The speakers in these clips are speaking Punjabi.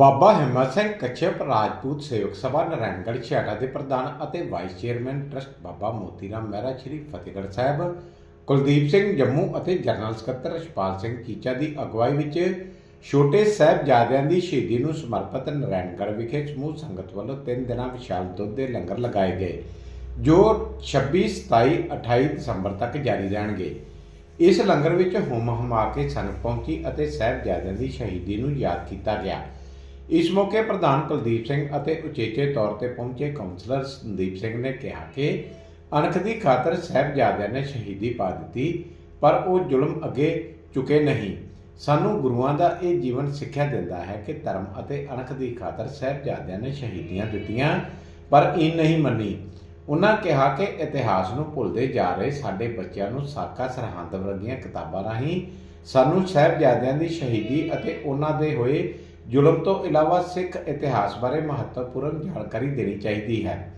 ਬਾਬਾ ਹਿੰਮਤ ਸਿੰਘ ਕਛਪ ਰਾਜਪੂਤ ਸੇਵਕ ਸਭਾ ਨਾਰਾਇਣਗੜ੍ਹ ਛਿਆਟਾ ਦੇ ਪ੍ਰਧਾਨ ਅਤੇ vice chairman trust Baba Motiram Mehra, Shri Fatehgarh Sahib. Kuldeep Singh Jammu ਅਤੇ ਜਨਰਲ ਸਕੱਤਰ ਰਛਪਾਲ ਸਿੰਘ ਚੀਚਾ ਦੀ ਅਗਵਾਈ ਵਿੱਚ ਛੋਟੇ ਸਾਹਿਬਜ਼ਾਦਿਆਂ ਦੀ ਸ਼ਹੀਦੀ ਨੂੰ ਸਮਰਪਿਤ ਨਾਰਾਇਣਗੜ੍ਹ ਵਿਖੇ ਸਮੂਹ ਸੰਗਤ ਵੱਲੋਂ ਤਿੰਨ ਦਿਨਾਂ ਵਿਸ਼ਾਲ ਦੁੱਧ ਦੇ ਲੰਗਰ ਲਗਾਏ ਗਏ, ਜੋ 26 27 28 ਦਸੰਬਰ ਤੱਕ ਜਾਰੀ ਰਹਿਣਗੇ। ਇਸ ਲੰਗਰ ਵਿੱਚ ਹੁਮ ਹੁਮਾ ਕੇ ਸੰਗਤ ਪਹੁੰਚੀ ਅਤੇ ਸਾਹਿਬਜ਼ਾਦਿਆਂ ਦੀ ਸ਼ਹੀਦੀ ਨੂੰ ਯਾਦ ਕੀਤਾ ਗਿਆ। ਇਸ ਮੌਕੇ ਪ੍ਰਧਾਨ ਕੁਲਦੀਪ ਸਿੰਘ ਅਤੇ ਉਚੇਚੇ ਤੌਰ ਤੇ ਪਹੁੰਚੇ ਕਾਉਂਸਲਰ ਸੰਦੀਪ ਸਿੰਘ ਨੇ ਕਿਹਾ ਕਿ ਅਣਖ ਦੀ ਖਾਤਰ ਸਾਹਿਬਜ਼ਾਦਿਆਂ ਨੇ ਸ਼ਹੀਦੀ ਪਾ ਦਿੱਤੀ, ਪਰ ਉਹ ਜ਼ੁਲਮ ਅੱਗੇ ਝੁਕੇ ਨਹੀਂ। ਸਾਨੂੰ ਗੁਰੂਆਂ ਦਾ ਇਹ ਜੀਵਨ ਸਿੱਖਿਆ ਦਿੰਦਾ ਹੈ ਕਿ ਧਰਮ ਅਤੇ ਅਣਖ ਦੀ ਖਾਤਰ ਸਾਹਿਬਜ਼ਾਦਿਆਂ ਨੇ ਸ਼ਹੀਦੀਆਂ ਦਿੱਤੀਆਂ, ਪਰ ਇਹ ਨਹੀਂ ਮੰਨੀ। ਉਹਨਾਂ ਕਿਹਾ ਕਿ ਇਤਿਹਾਸ ਨੂੰ ਭੁੱਲਦੇ ਜਾ ਰਹੇ ਸਾਡੇ ਬੱਚਿਆਂ ਨੂੰ ਸਾਕਾ ਸਰਹੰਦ ਵਰਗੀਆਂ ਕਿਤਾਬਾਂ ਰਾਹੀਂ ਸਾਨੂੰ ਸਾਹਿਬਜ਼ਾਦਿਆਂ ਦੀ ਸ਼ਹੀਦੀ ਅਤੇ ਉਹਨਾਂ ਦੇ ਹੋਏ ਜ਼ੁਲਮ ਤੋਂ ਇਲਾਵਾ ਸਿੱਖ ਇਤਿਹਾਸ ਬਾਰੇ ਮਹੱਤਵਪੂਰਨ ਜਾਣਕਾਰੀ ਦੇਣੀ ਚਾਹੀਦੀ ਹੈ।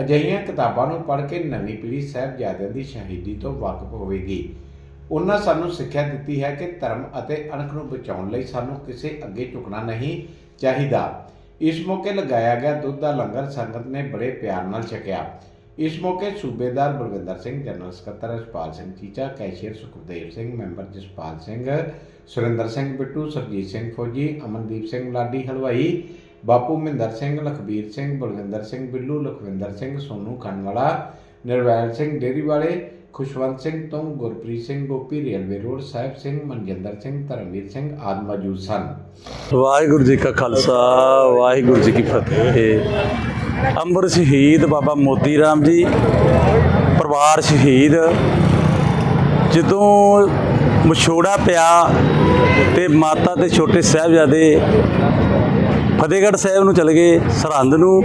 ਅਜਿਹੀਆਂ ਕਿਤਾਬਾਂ ਨੂੰ ਪੜ੍ਹ ਕੇ ਨਵੀਂ ਪੀੜ੍ਹੀ ਸਾਹਿਬਜ਼ਾਦਿਆਂ ਦੀ ਸ਼ਹੀਦੀ ਤੋਂ ਵਾਕਿਫ ਹੋਵੇਗੀ। ਉਹਨਾਂ ਸਾਨੂੰ ਸਿੱਖਿਆ ਦਿੱਤੀ ਹੈ ਕਿ ਧਰਮ ਅਤੇ ਅਣਖ ਨੂੰ ਬਚਾਉਣ ਲਈ ਸਾਨੂੰ ਕਿਸੇ ਅੱਗੇ ਝੁਕਣਾ ਨਹੀਂ ਚਾਹੀਦਾ। ਇਸ ਮੌਕੇ ਲਗਾਇਆ ਗਿਆ ਦੁੱਧ ਦਾ ਲੰਗਰ ਸੰਗਤ ਨੇ ਬੜੇ ਪਿਆਰ ਨਾਲ ਛਕਿਆ। ਇਸ ਮੌਕੇ ਸੂਬੇਦਾਰ ਬਲਵਿੰਦਰ ਸਿੰਘ, ਜਨਰਲ ਸਕੱਤਰ Rachhpal Singh Chicha, cashier Sukhdev Singh, member Jaspal Singh Surinder Singh Bittu, Sarjit Singh Fauji, Amandeep Singh Ladi Halwai, Bapu Mahinder Singh, Lakhbir Singh, Balwinder Singh Billu, Lakhwinder Singh, Sonu Khannawala Nirvail Singh dairy ਵਾਲੇ ਖੁਸ਼ਵੰਤ ਸਿੰਘ ਤੋਂ ਗੁਰਪ੍ਰੀਤ ਸਿੰਘ ਗੋਪੀ, ਰੇਲਵੇ ਰੋਡ ਸਾਹਿਬ ਸਿੰਘ, ਮਨਜਿੰਦਰ ਸਿੰਘ, ਧਰਮਵੀਰ ਸਿੰਘ ਆਦਿ ਮੌਜੂਦ ਸਨ। ਵਾਹਿਗੁਰੂ ਜੀ ਕਾ ਖਾਲਸਾ, ਵਾਹਿਗੁਰੂ ਜੀ ਕੀ ਫਤਿਹ। ਅੰਮ੍ਰਿਤ ਸ਼ਹੀਦ ਬਾਬਾ ਮੋਤੀ ਰਾਮ ਜੀ, ਪਰਿਵਾਰ ਸ਼ਹੀਦ। ਜਦੋਂ ਵਿਛੋੜਾ ਪਿਆ ਤੇ ਮਾਤਾ ਤੇ ਛੋਟੇ ਸਾਹਿਬਜ਼ਾਦੇ ਫਤਿਹਗੜ੍ਹ ਸਾਹਿਬ ਨੂੰ ਚਲੇ ਗਏ ਸਰਹੰਦ ਨੂੰ।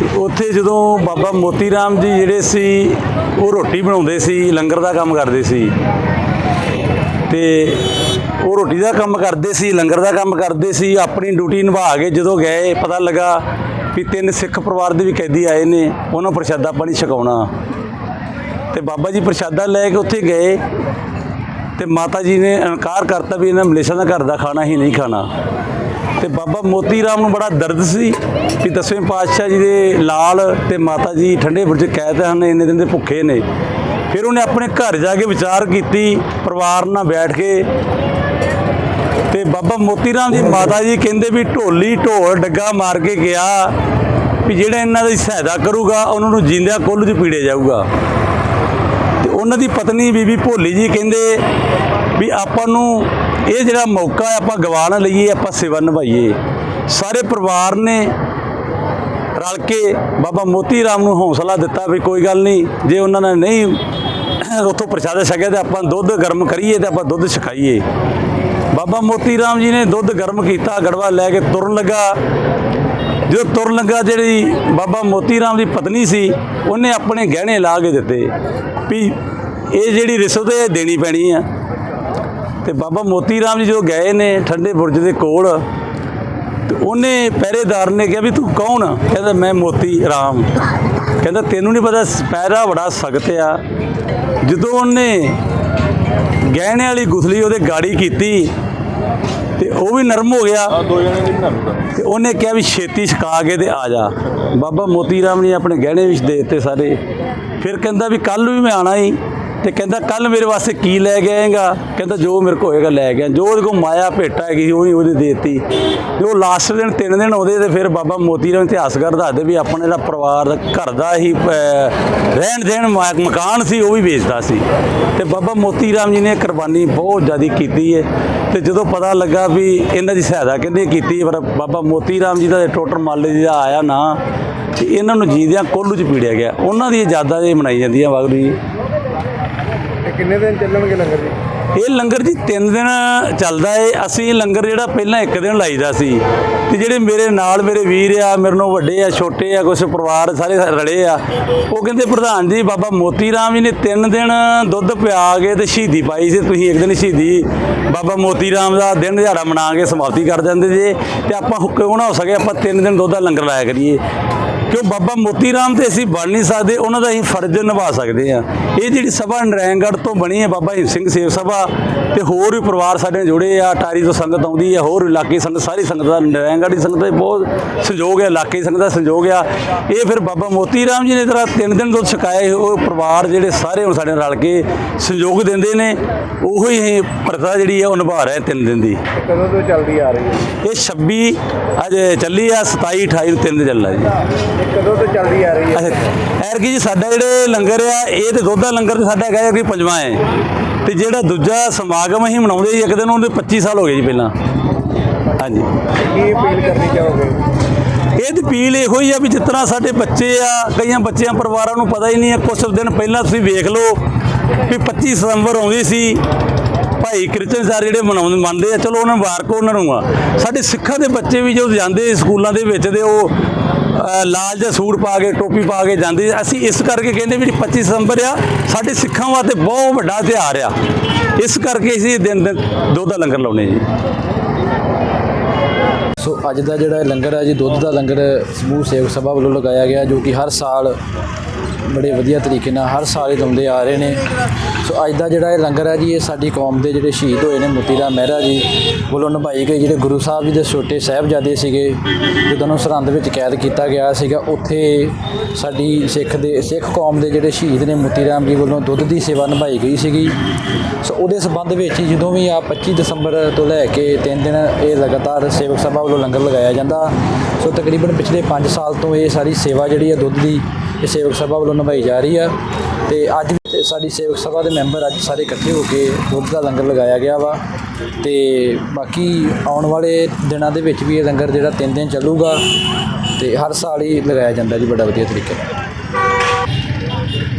ਤੇ ਉੱਥੇ ਜਦੋਂ ਬਾਬਾ ਮੋਤੀ ਰਾਮ ਜੀ ਜਿਹੜੇ ਸੀ, ਉਹ ਰੋਟੀ ਬਣਾਉਂਦੇ ਸੀ, ਲੰਗਰ ਦਾ ਕੰਮ ਕਰਦੇ ਸੀ। ਤੇ ਉਹ ਰੋਟੀ ਦਾ ਕੰਮ ਕਰਦੇ ਸੀ, ਲੰਗਰ ਦਾ ਕੰਮ ਕਰਦੇ ਸੀ, ਆਪਣੀ ਡਿਊਟੀ ਨਿਭਾ ਕੇ ਜਦੋਂ ਗਏ, ਪਤਾ ਲੱਗਾ ਵੀ ਤਿੰਨ ਸਿੱਖ ਪਰਿਵਾਰ ਦੇ ਵੀ ਕੈਦੀ ਆਏ ਨੇ, ਉਹਨਾਂ ਨੂੰ ਪ੍ਰਸ਼ਾਦਾ ਪਾਣੀ ਛਕਾਉਣਾ। ਤੇ ਬਾਬਾ ਜੀ ਪ੍ਰਸ਼ਾਦਾ ਲੈ ਕੇ ਉੱਥੇ ਗਏ। ਤੇ ਮਾਤਾ ਜੀ ਨੇ ਇਨਕਾਰ ਕਰਤਾ ਵੀ ਇਹਨਾਂ ਮਲੇਸ਼ੀਆ ਦਾ ਘਰ ਦਾ ਖਾਣਾ ਹੀ ਨਹੀਂ ਖਾਣਾ। ਤੇ ਬਾਬਾ ਮੋਤੀ ਰਾਮ ਨੂੰ ਬੜਾ ਦਰਦ ਸੀ ਕਿ ਦਸਵੇਂ ਪਾਤਸ਼ਾਹ ਜੀ ਦੇ ਲਾਲ ਤੇ ਮਾਤਾ ਜੀ ਠੰਡੇ ਬੁਰਜ ਕੈਦ ਹਨ, ਇੰਨੇ ਦਿਨ ਦੇ ਭੁੱਖੇ ਨੇ। ਫਿਰ ਉਹਨੇ ਆਪਣੇ ਘਰ ਜਾ ਕੇ ਵਿਚਾਰ ਕੀਤੀ, ਪਰਿਵਾਰ ਨਾਲ ਬੈਠ ਕੇ। ਤੇ ਬਾਬਾ ਮੋਤੀ ਰਾਮ ਜੀ ਮਾਤਾ ਜੀ ਕਹਿੰਦੇ ਵੀ ਢੋਲੀ ਢੋਲ ਡੱਗਾ ਮਾਰ ਕੇ ਗਿਆ ਵੀ ਜਿਹੜਾ ਇਹਨਾਂ ਦੀ ਸਹਾਇਤਾ ਕਰੂਗਾ, ਉਹਨਾਂ ਨੂੰ ਜਿੰਦਿਆਂ ਕੋਲ 'ਚ ਪੀੜੇ ਜਾਊਗਾ। ਉਹਨਾਂ ਦੀ ਪਤਨੀ ਬੀਬੀ ਭੋਲੀ ਜੀ ਕਹਿੰਦੇ ਵੀ ਆਪਾਂ ਨੂੰ ਇਹ ਜਿਹੜਾ ਮੌਕਾ ਹੈ, ਆਪਾਂ ਗਵਾ ਨਾ ਲਈਏ, ਆਪਾਂ ਸੇਵਾ ਨਿਭਾਈਏ। ਸਾਰੇ ਪਰਿਵਾਰ ਨੇ ਰਲ ਕੇ ਬਾਬਾ ਮੋਤੀ ਰਾਮ ਨੂੰ ਹੌਸਲਾ ਦਿੱਤਾ ਵੀ ਕੋਈ ਗੱਲ ਨਹੀਂ, ਜੇ ਉਹਨਾਂ ਨੇ ਨਹੀਂ ਉੱਥੋਂ ਪ੍ਰਸ਼ਾਦ ਛਕਿਆ ਤੇ ਆਪਾਂ ਦੁੱਧ ਗਰਮ ਕਰੀਏ ਤੇ ਆਪਾਂ ਦੁੱਧ ਛਕਾਈਏ। ਬਾਬਾ ਮੋਤੀ ਰਾਮ ਜੀ ਨੇ ਦੁੱਧ ਗਰਮ ਕੀਤਾ, ਗੜਵਾ ਲੈ ਕੇ ਤੁਰਨ ਲੱਗਾ। ਜਦੋਂ ਤੁਰਨ ਲੱਗਾ, ਜਿਹੜੀ ਬਾਬਾ ਮੋਤੀ ਰਾਮ ਦੀ ਪਤਨੀ ਸੀ, ਉਹਨੇ ਆਪਣੇ ਗਹਿਣੇ ਲਾ ਕੇ ਦਿੱਤੇ ਵੀ ਇਹ ਜਿਹੜੀ ਰਿਸ਼ਵਤ ਹੈ ਇਹ ਦੇਣੀ ਪੈਣੀ ਆ। ਤੇ ਬਾਬਾ ਮੋਤੀ ਰਾਮ ਜੀ ਜਦੋਂ ਗਏ ਨੇ ਠੰਡੇ ਬੁਰਜ ਦੇ ਕੋਲ ਤੇ ਉਹਨੇ ਪਹਿਰੇਦਾਰ ਨੇ ਕਿਹਾ ਵੀ ਤੂੰ ਕੌਣ ਆ? ਕਹਿੰਦਾ ਮੈਂ ਮੋਤੀ ਰਾਮ। ਕਹਿੰਦਾ ਤੈਨੂੰ ਨਹੀਂ ਪਤਾ ਪੈਰਾ ਬੜਾ ਸਖਤ ਆ। ਜਦੋਂ ਉਹਨੇ ਗਹਿਣੇ ਵਾਲੀ ਗੁਥਲੀ ਉਹਦੇ ਗਾੜੀ ਕੀਤੀ ਤੇ ਉਹ ਵੀ ਨਰਮ ਹੋ ਗਿਆ। ਤੇ ਉਹਨੇ ਕਿਹਾ ਵੀ ਛੇਤੀ ਛਕਾ ਕੇ ਤੇ ਆ ਜਾ। ਬਾਬਾ ਮੋਤੀ ਰਾਮ ਨੇ ਆਪਣੇ ਗਹਿਣੇ ਵਿੱਚ ਦੇ ਦਿੱਤੇ ਸਾਰੇ। ਫਿਰ ਕਹਿੰਦਾ ਵੀ ਕੱਲ ਵੀ ਮੈਂ ਆਣਾ ਹੀ ਤੇ ਕਹਿੰਦਾ ਕੱਲ ਮੇਰੇ ਵਾਸਤੇ ਕੀ ਲੈ ਕੇ ਆਏਗਾ? ਕਹਿੰਦਾ ਜੋ ਮੇਰੇ ਕੋਲ ਹੋਏਗਾ ਲੈ ਗਿਆ ਜੋ ਉਹਦੇ ਕੋਲ ਮਾਇਆ ਭੇਟਾ ਹੈਗੀ ਸੀ, ਉਹ ਨਹੀਂ ਉਹਦੇ ਦੇਤੀ। ਜੋ ਲਾਸਟ ਦਿਨ, ਤਿੰਨ ਦਿਨ ਉਹਦੇ ਤੇ ਫਿਰ ਬਾਬਾ ਮੋਤੀ ਰਾਮ ਇਤਿਹਾਸਕਾਰ ਦੱਸਦੇ ਵੀ ਆਪਣੇ ਜਿਹੜਾ ਪਰਿਵਾਰ ਦਾ ਘਰ ਦਾ ਹੀ ਰਹਿਣ ਦੇਣ ਮ- ਮਕਾਨ ਸੀ, ਉਹ ਵੀ ਵੇਚਦਾ ਸੀ। ਤੇ ਬਾਬਾ ਮੋਤੀ ਰਾਮ ਜੀ ਨੇ ਕੁਰਬਾਨੀ ਬਹੁਤ ਜ਼ਿਆਦਾ ਕੀਤੀ ਹੈ ਤੇ ਜਦੋਂ ਪਤਾ ਲੱਗਾ ਵੀ ਇਹਨਾਂ ਦੀ ਸਹਾਇਤਾ ਕਿਹਨੇ ਕੀਤੀ ਪਰ ਬਾਬਾ ਮੋਤੀ ਰਾਮ ਜੀ ਦਾ ਟੋਟਲ ਮਾਲੇ ਜੀ ਦਾ ਆਇਆ ਨਾ, ਤੇ ਇਹਨਾਂ ਨੂੰ ਜੀਂਦਿਆਂ ਕੋਲੂ ਚ ਪੀੜਿਆ ਗਿਆ। ਉਹਨਾਂ ਦੀ ਯਾਦਾਂ ਦੇ ਮਨਾਈ ਜਾਂਦੀਆਂ ਵਾਗਰੂ ਜੀ। ਕਿੰਨੇ ਦਿਨ ਚੱਲਣਗੇ ਲੰਗਰ ਜੀ? ਇਹ ਲੰਗਰ ਜੀ 3 ਦਿਨ ਚੱਲਦਾ ਏ। ਅਸੀਂ ਲੰਗਰ ਜਿਹੜਾ ਪਹਿਲਾਂ ਇੱਕ ਦਿਨ ਲਾਈਦਾ ਸੀ। ਤੇ ਜਿਹੜੇ ਮੇਰੇ ਨਾਲ ਮੇਰੇ ਵੀਰ ਆ, ਮੇਰੇ ਨਾਲੋਂ ਵੱਡੇ ਆ, ਛੋਟੇ ਆ ਕੁਝ ਪਰਿਵਾਰ ਸਾਰੇ ਰਲੇ ਆ, ਉਹ ਕਹਿੰਦੇ ਪ੍ਰਧਾਨ ਜੀ, ਬਾਬਾ ਮੋਤੀ ਰਾਮ ਜੀ ਨੇ 3 ਦਿਨ ਦੁੱਧ ਪਿਆ ਕੇ ਤੇ ਸ਼ਹੀਦੀ ਪਾਈ ਸੀ। ਤੁਸੀਂ ਇੱਕ ਦਿਨ ਸ਼ਹੀਦੀ, ਬਾਬਾ ਮੋਤੀ ਰਾਮ ਦਾ ਦਿਨ ਦਿਹਾੜਾ ਮਨਾ ਕੇ ਸਮਾਪਤੀ ਕਰ ਦਿੰਦੇ ਜੇ। ਤੇ ਆਪਾਂ ਹੁ- ਕਿਉਂ ਨਾ ਹੋ ਸਕੇ, ਆਪਾਂ 3 ਦਿਨ ਦੁੱਧ ਦਾ ਲੰਗਰ ਲਾਇਆ ਕਰੀਏ। ਕਿ ਉਹ ਬਾਬਾ ਮੋਤੀ ਰਾਮ ਤੇ ਅਸੀਂ ਬਣ ਨਹੀਂ ਸਕਦੇ ਉਹਨਾਂ ਦਾ ਅਸੀਂ ਫਰਜ਼ ਨਿਭਾ ਸਕਦੇ ਆ ਇਹ ਜਿਹੜੀ ਸਭਾ ਨਰੈਣਗੜ੍ਹ ਤੋਂ ਬਣੀ ਹੈ ਬਾਬਾ ਹਿੰਮ ਸਿੰਘ ਸੇਵ ਸਭਾ ਤੇ ਹੋਰ ਵੀ ਪਰਿਵਾਰ ਸਾਡੇ ਨਾਲ ਜੁੜੇ ਆ ਟਾਰੀ ਤੋਂ ਸੰਗਤ ਆਉਂਦੀ ਆ ਹੋਰ ਇਲਾਕੇ ਸੰਗਤ ਸਾਰੀ ਸੰਗਤ ਦਾ ਨਰੈਣਗੜ੍ਹ ਦੀ ਸੰਗਤ ਦਾ ਬਹੁਤ ਸੰਯੋਗ ਹੈ ਇਲਾਕੇ ਸੰਗਤ ਦਾ ਸੰਯੋਗ ਆ। ਇਹ ਫਿਰ ਬਾਬਾ ਮੋਤੀ ਰਾਮ ਜੀ ਨੇ ਤਰ੍ਹਾਂ ਤਿੰਨ ਦਿਨ ਦੁੱਧ ਛਕਾਏ ਉਹ ਪਰਿਵਾਰ ਜਿਹੜੇ ਸਾਰੇ ਹੁਣ ਸਾਡੇ ਨਾਲ ਰਲ ਕੇ ਸੰਯੋਗ ਦਿੰਦੇ ਨੇ ਉਹੀ ਇਹ ਪ੍ਰਥਾ ਜਿਹੜੀ ਆ ਉਹ ਨਿਭਾ ਰਹੇ ਤਿੰਨ ਦਿਨ ਦੀ। ਕਦੋਂ ਤੋਂ ਚੱਲਦੀ ਆ ਰਹੀ ਹੈ? ਇਹ 26 ਅੱਜ ਚੱਲੀ ਆ 27 28 ਨੂੰ ਤਿੰਨ ਦਿਨ ਚੱਲਣਾ ਜੀ। ਕਦੋਂ ਤੋਂ ਚੱਲਦੀ ਆ ਰਹੀ ਹੈ? ਅੱਛਾ ਐਰ ਕੀ ਜੀ ਸਾਡਾ ਜਿਹੜੇ ਲੰਗਰ ਆ ਇਹ ਤੇ ਦੁੱਧ ਦਾ ਲੰਗਰ ਤੇ ਸਾਡਾ ਹੈਗਾ ਕਿ ਪੰਜਵਾਂ ਹੈ। ਤੇ ਜਿਹੜਾ ਦੂਜਾ ਸਮਾਗਮ ਅਸੀਂ ਮਨਾਉਂਦੇ ਜੀ ਇੱਕ ਦਿਨ ਉਹਦੇ 25 ਸਾਲ ਹੋ ਗਏ ਜੀ ਪਹਿਲਾਂ। ਹਾਂਜੀ। ਕੀ ਅਪੀਲ ਕਰਨੀ ਚਾਹੋਗੇ? ਇਹ ਤੇ ਅਪੀਲ ਇਹੋ ਹੀ ਆ ਵੀ ਤਰ੍ਹਾਂ ਸਾਡੇ ਬੱਚੇ ਆ ਕਈਆਂ ਬੱਚਿਆਂ ਪਰਿਵਾਰਾਂ ਨੂੰ ਪਤਾ ਹੀ ਨਹੀਂ ਹੈ ਕੁਝ ਦਿਨ ਪਹਿਲਾਂ ਤੁਸੀਂ ਵੇਖ ਲਓ ਵੀ 25 ਸਤੰਬਰ ਆਉਂਦੀ ਸੀ। ਭਾਈ ਕ੍ਰਿਸ਼ਨ ਸਰ ਜਿਹੜੇ ਮਨਾਉਂਦੇ ਮੰਨਦੇ ਆ ਚਲੋ ਉਹਨਾਂ ਮੁਬਾਰਕ ਉਹਨਾਂ ਨੂੰ ਆ। ਸਾਡੇ ਸਿੱਖਾਂ ਦੇ ਬੱਚੇ ਵੀ ਜਦੋਂ ਜਾਂਦੇ ਸਕੂਲਾਂ ਦੇ ਵਿੱਚ ਦੇ ਉਹ ਲਾਲ ਜਿਹਾ ਸੂਟ ਪਾ ਕੇ, ਟੋਪੀ ਪਾ ਕੇ ਜਾਂਦੇ ਅਸੀਂ ਇਸ ਕਰਕੇ ਕਹਿੰਦੇ ਵੀ ਜਿਹੜੀ 25 ਸਤੰਬਰ ਆ, ਸਾਡੇ ਸਿੱਖਾਂ ਵਾਸਤੇ ਬਹੁਤ ਵੱਡਾ ਤਿਉਹਾਰ ਆ। ਇਸ ਕਰਕੇ ਅਸੀਂ ਦਿਨ ਦਿਨ ਦੁੱਧ ਦਾ ਲੰਗਰ ਲਾਉਨੇ ਜੀ। ਸੋ ਅੱਜ ਦਾ ਜਿਹੜਾ ਲੰਗਰ ਹੈ ਜੀ, ਦੁੱਧ ਦਾ ਲੰਗਰ ਸਮੂਹ ਸੇਵਕ ਸਭਾ ਵੱਲੋਂ ਲਗਾਇਆ ਗਿਆ, ਜੋ ਕਿ ਹਰ ਸਾਲ ਬੜੇ ਵਧੀਆ ਤਰੀਕੇ ਨਾਲ ਹਰ ਸਾਲ ਹੀ ਲਾਉਂਦੇ ਆ ਰਹੇ ਨੇ। ਸੋ ਅੱਜ ਦਾ ਜਿਹੜਾ ਇਹ ਲੰਗਰ ਹੈ ਜੀ, ਇਹ ਸਾਡੀ ਕੌਮ ਦੇ ਜਿਹੜੇ ਸ਼ਹੀਦ ਹੋਏ ਨੇ, ਮੋਤੀ ਰਾਮ ਮਹਿਰਾ ਜੀ ਵੱਲੋਂ ਨਿਭਾਈ ਗਈ। ਜਿਹੜੇ ਗੁਰੂ ਸਾਹਿਬ ਜੀ ਦੇ ਛੋਟੇ ਸਾਹਿਬਜ਼ਾਦੇ ਸੀਗੇ ਜਦੋਂ ਨੂੰ ਸਰਹੰਦ ਵਿੱਚ ਕੈਦ ਕੀਤਾ ਗਿਆ ਸੀਗਾ, ਉੱਥੇ ਸਾਡੀ ਸਿੱਖ ਦੇ, ਸਿੱਖ ਕੌਮ ਦੇ ਜਿਹੜੇ ਸ਼ਹੀਦ ਨੇ, ਮੋਤੀ ਰਾਮ ਜੀ ਵੱਲੋਂ ਦੁੱਧ ਦੀ ਸੇਵਾ ਨਿਭਾਈ ਗਈ ਸੀਗੀ। ਸੋ ਉਹਦੇ ਸੰਬੰਧ ਵਿੱਚ ਜਦੋਂ ਵੀ ਆ 25 ਦਸੰਬਰ ਤੋਂ ਲੈ ਕੇ 3 ਦਿਨ ਇਹ ਲਗਾਤਾਰ ਸੇਵਕ ਸਭਾ ਵੱਲੋਂ ਲੰਗਰ ਲਗਾਇਆ ਜਾਂਦਾ। ਸੋ ਤਕਰੀਬਨ ਪਿਛਲੇ 5 ਸਾਲ ਤੋਂ ਇਹ ਸਾਰੀ ਸੇਵਾ ਜਿਹੜੀ ਹੈ ਦੁੱਧ ਦੀ, ਇਹ ਸੇਵਕ ਸਭਾ ਵੱਲੋਂ ਨਿਭਾਈ ਜਾ ਰਹੀ ਆ ਤੇ ਅੱਜ ਵੀ ਸਾਡੀ ਸੇਵਕ ਸਭਾ ਦੇ ਮੈਂਬਰ ਅੱਜ ਸਾਰੇ ਇਕੱਠੇ ਹੋ ਕੇ ਦੁੱਧ ਦਾ ਲੰਗਰ ਲਗਾਇਆ ਗਿਆ ਵਾ ਤੇ ਬਾਕੀ ਆਉਣ ਵਾਲੇ ਦਿਨਾਂ ਦੇ ਵਿੱਚ ਵੀ ਇਹ ਲੰਗਰ ਜਿਹੜਾ 3 ਦਿਨ ਚੱਲੂਗਾ ਤੇ ਹਰ ਸਾਲ ਹੀ ਲਗਾਇਆ ਜਾਂਦਾ ਜੀ ਬੜਾ ਵਧੀਆ ਤਰੀਕੇ ਨਾਲ।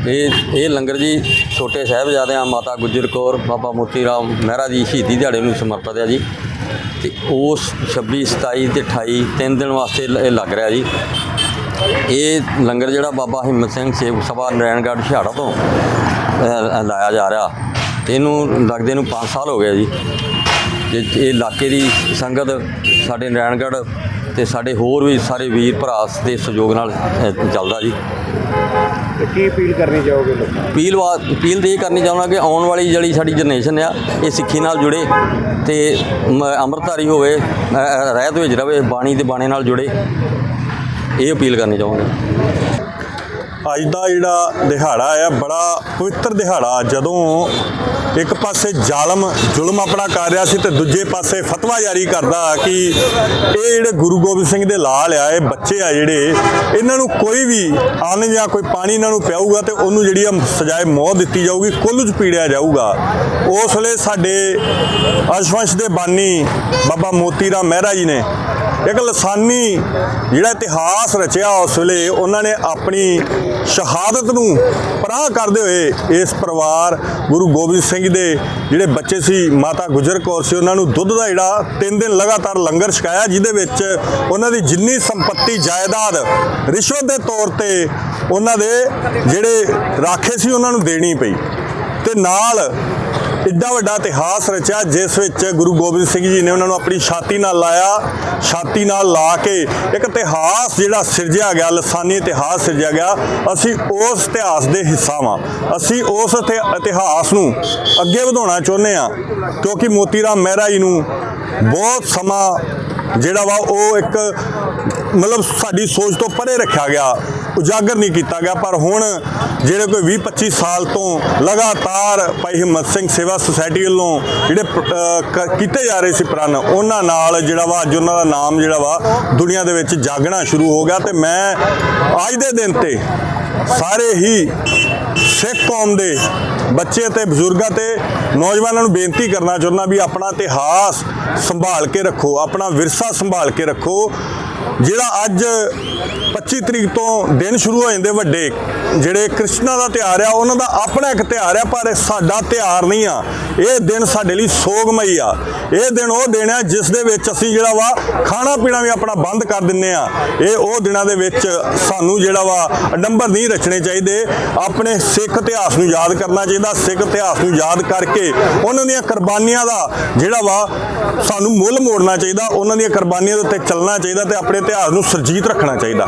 ਇਹ ਇਹ ਲੰਗਰ ਜੀ ਛੋਟੇ ਸਾਹਿਬਜ਼ਾਦਿਆਂ ਮਾਤਾ ਗੁਜਰ ਕੌਰ, ਬਾਬਾ ਮੋਤੀ ਰਾਮ ਮਹਿਰਾ ਜੀ ਸ਼ਹੀਦੀ ਦਿਹਾੜੇ ਨੂੰ ਸਮਰਪਿਤ ਹੈ ਜੀ। ਤੇ ਉਸ 26 27 ਤੇ 28 ਤਿੰਨ ਦਿਨ ਵਾਸਤੇ ਲ- ਇਹ ਲੱਗ ਰਿਹਾ ਜੀ। ਇਹ ਲੰਗਰ ਜਿਹੜਾ ਬਾਬਾ ਹਿੰਮਤ ਸਿੰਘ ਸੇਵਕ ਸਭਾ ਨਰੈਣਗੜ੍ਹ ਛਿਹਾੜਾ ਤੋਂ ਲਾਇਆ ਜਾ ਰਿਹਾ। ਇਹਨੂੰ ਲੱਗਦੇ ਨੂੰ 5 ਸਾਲ ਹੋ ਗਏ ਜੀ। ਇਹ ਇਲਾਕੇ ਦੀ ਸੰਗਤ ਸਾਡੇ ਨਰੈਣਗੜ੍ਹ ਤੇ ਸਾਡੇ ਹੋਰ ਵੀ ਸਾਰੇ ਵੀਰ ਭਰਾ ਦੇ ਸਹਿਯੋਗ ਨਾਲ ਚੱਲਦਾ ਜੀ। ਤੇ ਕੀ ਅਪੀਲ ਕਰਨੀ ਚਾਹੋਗੇ ਲੋਕਾਂ? ਅਪੀਲ ਅਪੀਲ ਇਹ ਕਰਨੀ ਚਾਹੁੰਦਾ ਕਿ ਆਉਣ ਵਾਲੀ ਜਿਹੜੀ ਸਾਡੀ ਜਨਰੇਸ਼ਨ ਆ ਇਹ ਸਿੱਖੀ ਨਾਲ ਜੁੜੇ ਤੇ ਅੰਮ੍ਰਿਤਧਾਰੀ ਹੋਵੇ ਰਹਿਤ ਵਿੱਚ ਰਵੇ ਬਾਣੀ ਤੇ ਬਾਣੇ ਨਾਲ ਜੁੜੇ। ਇਹ ਅਪੀਲ ਕਰਨੀ ਚਾਹੁੰਦਾ ਅੱਜ ਦਾ ਜਿਹੜਾ ਦਿਹਾੜਾ ਆ, ਬੜਾ ਪਵਿੱਤਰ ਦਿਹਾੜਾ। ਜਦੋਂ ਇੱਕ ਪਾਸੇ ਜ਼ਾਲਮ, ਜ਼ੁਲਮ ਆਪਣਾ ਕਰ ਰਿਹਾ ਸੀ ਤੇ ਦੂਜੇ ਪਾਸੇ ਫਤਵਾ ਜਾਰੀ ਕਰਦਾ ਕਿ ਇਹ ਜਿਹੜੇ ਗੁਰੂ ਗੋਬਿੰਦ ਸਿੰਘ ਦੇ ਲਾਲ ਆ, ਇਹ ਬੱਚੇ ਆ ਜਿਹੜੇ, ਇਹਨਾਂ ਨੂੰ ਕੋਈ ਵੀ ਅੰਨ ਜਾਂ ਕੋਈ ਪਾਣੀ ਇਹਨਾਂ ਨੂੰ ਪਿਆਊਗਾ ਤੇ ਉਹਨੂੰ ਜਿਹੜੀ ਆ ਸਜ਼ਾਏ ਮੌਤ ਦਿੱਤੀ ਜਾਊਗੀ, ਕੁੱਲ ਚ ਪੀੜਿਆ ਜਾਊਗਾ। ਉਸ ਵੇਲੇ ਸਾਡੇ ਅਸ਼ਵੰਸ਼ ਦੇ ਬਾਨੀ ਬਾਬਾ ਮੋਤੀ ਰਾਮ ਮਹਿਰਾ ਜੀ ਨੇ ਇੱਕ ਲਸਾਨੀ ਜਿਹੜਾ ਇਤਿਹਾਸ ਰਚਿਆ ਉਸ ਵੇਲੇ, ਉਹਨਾਂ ਨੇ ਆਪਣੀ ਸ਼ਹਾਦਤ ਨੂੰ ਪਰਾਹ ਕਰਦੇ ਹੋਏ ਇਸ ਪਰਿਵਾਰ, ਗੁਰੂ ਗੋਬਿੰਦ ਸਿੰਘ ਦੇ ਜਿਹੜੇ ਬੱਚੇ ਸੀ, ਮਾਤਾ ਗੁਜਰ ਕੌਰ ਸੀ, ਉਹਨਾਂ ਨੂੰ ਦੁੱਧ ਦਾ ਜਿਹੜਾ ਤਿੰਨ ਦਿਨ ਲਗਾਤਾਰ ਲੰਗਰ ਛਕਾਇਆ, ਜਿਹਦੇ ਵਿੱਚ ਉਹਨਾਂ ਦੀ ਜਿੰਨੀ ਸੰਪਤੀ ਜਾਇਦਾਦ ਰਿਸ਼ਵਤ ਦੇ ਤੌਰ ਤੇ ਉਹਨਾਂ ਦੇ ਜਿਹੜੇ ਰਾਖੇ ਸੀ, ਉਹਨਾਂ ਨੂੰ ਦੇਣੀ ਪਈ। ਤੇ ਨਾਲ ਐਡਾ ਵੱਡਾ ਇਤਿਹਾਸ ਰਚਿਆ, ਜਿਸ ਵਿੱਚ ਗੁਰੂ ਗੋਬਿੰਦ ਸਿੰਘ ਜੀ ਨੇ ਉਹਨਾਂ ਨੂੰ ਆਪਣੀ ਛਾਤੀ ਨਾਲ ਲਾਇਆ, ਛਾਤੀ ਨਾਲ ਲਾ ਕੇ ਇੱਕ ਇਤਿਹਾਸ ਜਿਹੜਾ ਸਿਰਜਿਆ ਗਿਆ, ਲਸਾਨੀ ਇਤਿਹਾਸ ਸਿਰਜਿਆ ਗਿਆ, ਅਸੀਂ ਉਸ ਇਤਿਹਾਸ ਦੇ ਹਿੱਸਾ ਵਾਂ। ਅਸੀਂ ਉਸ ਇਤਿ- ਇਤਿਹਾਸ ਨੂੰ ਅੱਗੇ ਵਧਾਉਣਾ ਚਾਹੁੰਦੇ ਆ ਕਿਉਂਕਿ ਮੋਤੀ ਰਾਮ ਮਹਿਰਾ ਜੀ ਨੂੰ ਬਹੁਤ ਸਮਾਂ ਜਿਹੜਾ ਵਾ, ਉਹ ਇੱਕ ਮਤਲਬ ਸਾਡੀ ਸੋਚ ਤੋਂ ਪਰੇ ਰੱਖਿਆ ਗਿਆ। ਉਜਾਗਰ ਨਹੀਂ ਕੀਤਾ ਗਿਆ, ਪਰ ਹੁਣ ਜਿਹੜੇ ਕੋਈ 20 25 ਸਾਲ ਤੋਂ ਲਗਾਤਾਰ ਭਾਈ ਹਿੰਮਤ ਸਿੰਘ ਸੇਵਾ ਸੁਸਾਇਟੀ ਵੱਲੋਂ ਜਿਹੜੇ ਪ- ਕੀਤੇ ਜਾ ਰਹੇ ਸੀ ਪ੍ਰਣ, ਉਹਨਾਂ ਨਾਲ ਜਿਹੜਾ ਵਾ, ਅੱਜ ਉਹਨਾਂ ਦਾ ਨਾਮ ਜਿਹੜਾ ਵਾ, ਦੁਨੀਆ ਦੇ ਵਿੱਚ ਜਾਗਣਾ ਸ਼ੁਰੂ ਹੋ ਗਿਆ ਤੇ ਮੈਂ ਅੱਜ ਦੇ ਦਿਨ ਤੇ ਸਾਰੇ ਹੀ ਸਿੱਖ ਕੌਮ ਦੇ ਬੱਚੇ ਤੇ ਬਜ਼ੁਰਗਾਂ ਤੇ ਨੌਜਵਾਨਾਂ ਨੂੰ ਬੇਨਤੀ ਕਰਨਾ ਚਾਹੁੰਦਾ ਵੀ ਆਪਣਾ ਇਤਿਹਾਸ ਸੰਭਾਲ ਕੇ ਰੱਖੋ, ਆਪਣਾ ਵਿਰਸਾ ਸੰਭਾਲ ਕੇ ਰੱਖੋ, ਜਿਹੜਾ ਅੱਜ 25 ਤਰੀਕ ਤੋਂ ਦਿਨ ਸ਼ੁਰੂ ਹੋ ਜਾਂਦੇ ਵੱਡੇ। ਜਿਹੜੇ ਕ੍ਰਿਸ਼ਨਾ ਦਾ ਤਿਉਹਾਰ ਆ, ਉਹਨਾਂ ਦਾ ਆਪਣਾ ਇੱਕ ਤਿਉਹਾਰ ਆ, ਪਰ ਸਾਡਾ ਤਿਉਹਾਰ ਨਹੀਂ ਆ। ਇਹ ਦਿਨ ਸਾਡੇ ਲਈ ਸੋਗਮਈ ਆ। ਇਹ ਦਿਨ ਉਹ ਦਿਨ ਆ ਜਿਸ ਦੇ ਵਿੱਚ ਅਸੀਂ ਜਿਹੜਾ ਵਾ ਖਾਣਾ ਪੀਣਾ ਵੀ ਆਪਣਾ ਬੰਦ ਕਰ ਦਿੰਨੇ ਆ। ਇਹ ਉਹ ਦਿਨਾਂ ਦੇ ਵਿੱਚ ਸਾਨੂੰ ਜਿਹੜਾ ਵਾ ਅਡੰਬਰ ਨਹੀਂ ਰਚਣੇ ਚਾਹੀਦੇ। ਆਪਣੇ ਸਿੱਖ ਇਤਿਹਾਸ ਨੂੰ ਯਾਦ ਕਰਨਾ ਚਾਹੀਦਾ। ਸਿੱਖ ਇਤਿਹਾਸ ਨੂੰ ਯਾਦ ਕਰਕੇ ਉਹਨਾਂ ਦੀਆਂ ਕੁਰਬਾਨੀਆਂ ਦਾ ਜਿਹੜਾ ਵਾ ਸਾਨੂੰ ਮੁੱਲ ਮੋੜਨਾ ਚਾਹੀਦਾ। ਉਹਨਾਂ ਦੀਆਂ ਕੁਰਬਾਨੀਆਂ ਦੇ ਉੱਤੇ ਚੱਲਣਾ ਚਾਹੀਦਾ ਤੇ ਆਪਣੇ ਇਤਿਹਾਸ ਨੂੰ ਸਰਜੀਤ ਰੱਖਣਾ ਚਾਹੀਦਾ। ਚਾਹੀਦਾ